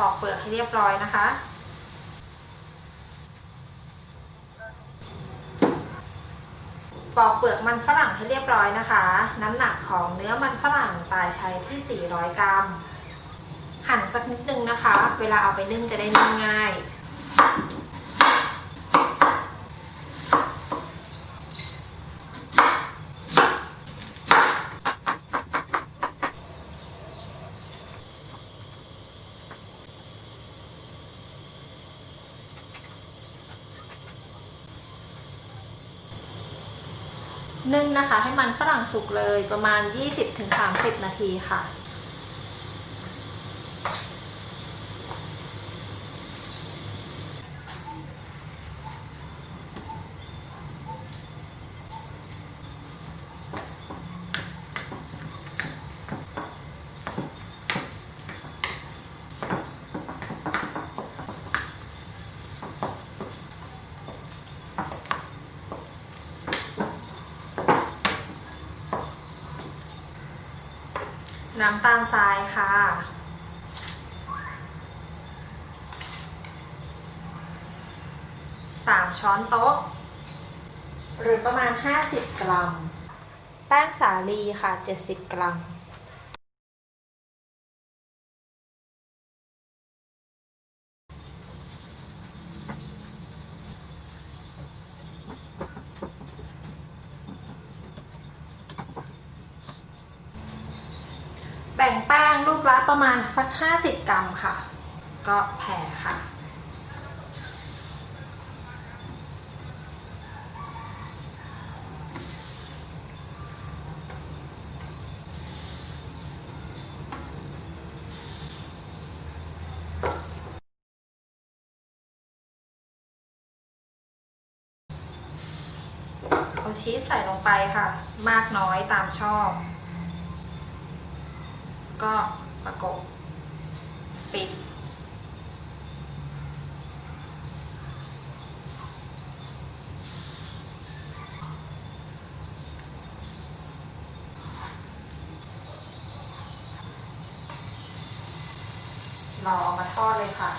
ปอกเปลือกให้เรียบร้อยนะคะ ปอกเปลือกมันฝรั่งให้เรียบร้อยนะคะ น้ำหนักของเนื้อมันฝรั่งปลายใช้ที่ 400 กรัม หั่นสักนิดนึงนะคะ เวลาเอาไปนึ่งจะได้นึ่งง่าย นึ่งนะคะ ให้มันฝรั่งสุกเลยประมาณ 20-30 นาทีค่ะ น้ำตาลทรายค่ะ สามช้อนโต๊ะ หรือประมาณ 50 กรัม แป้งสาลีค่ะ 70 กรัม แบ่งแป้งลูกละประมาณสัก 50 กรัมค่ะ ก็แผ่ค่ะ เอาชีสใส่ลงไปค่ะ มากน้อยตามชอบ ก็ประกบปิด รออามาทอดเลยค่ะ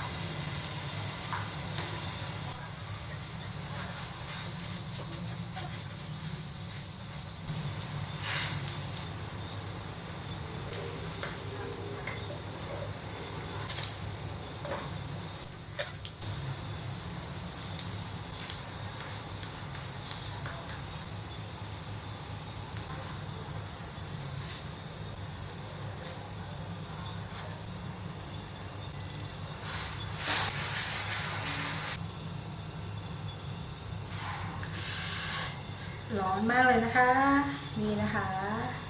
ร้อนมากเลยนะคะ นี่นะคะ